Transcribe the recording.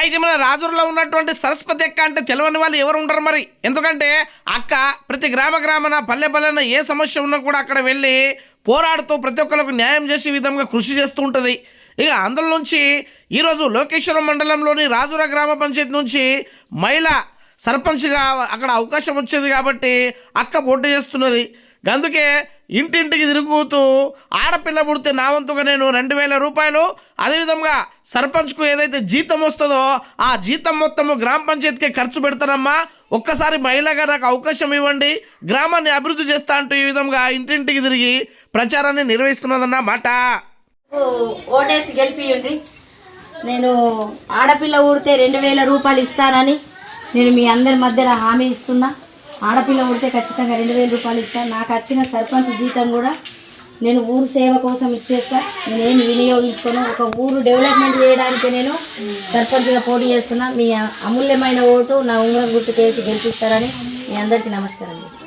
అయితే మన రాజులలో ఉన్నటువంటి సరస్వతి అక్క అంటే తెలియని వాళ్ళు ఎవరు ఉండరు మరి. ఎందుకంటే అక్క ప్రతి గ్రామ గ్రామన పల్లె పల్లెన ఏ సమస్య ఉన్నా కూడా అక్కడ వెళ్ళి పోరాడుతూ ప్రతి ఒక్కరికి న్యాయం చేసే విధంగా కృషి చేస్తూ ఉంటుంది. ఇక అందులో నుంచి ఈరోజు లోకేశ్వరం మండలంలోని రాజుర గ్రామ పంచాయతీ నుంచి మహిళ సర్పంచ్గా అక్కడ అవకాశం వచ్చింది కాబట్టి అక్క పోటీ చేస్తున్నది. అందుకే ఇంటింటికి తిరుగుతూ ఆడపిల్ల పుడితే నా వంతుగా నేను రెండు వేల రూపాయలు. అదేవిధంగా సర్పంచ్కు ఏదైతే జీతం వస్తుందో ఆ జీతం మొత్తము గ్రామ పంచాయతీకే ఖర్చు పెడతానమ్మా. ఒక్కసారి మహిళగా నాకు అవకాశం ఇవ్వండి. గ్రామాన్ని అభివృద్ధి చేస్తా అంటూ ఈ విధంగా ఇంటింటికి తిరిగి ప్రచారాన్ని నిర్వహిస్తున్నదన్న మాట. ఓటేసి గెలిపియండి. నేను ఆడపిల్ల ఊడితే రెండు వేల రూపాయలు ఇస్తానని నేను మీ అందరి మధ్యన హామీ ఇస్తున్నా. ఆడపిల్ల ఊడితే ఖచ్చితంగా రెండు వేల రూపాయలు ఇస్తాను నాకు వచ్చిన సర్పంచ్ జీతం కూడా నేను ఊరు సేవ కోసం ఇచ్చేస్తా. నేనేం వినియోగించుకోను. ఒక ఊరు డెవలప్మెంట్ చేయడానికి నేను సర్పంచ్గా పోటీ చేస్తున్నా. మీ అమూల్యమైన ఓటు నా ఉంగరం గుర్తుకేసి గెలిపిస్తారని మీ అందరికీ నమస్కారం చేస్తాను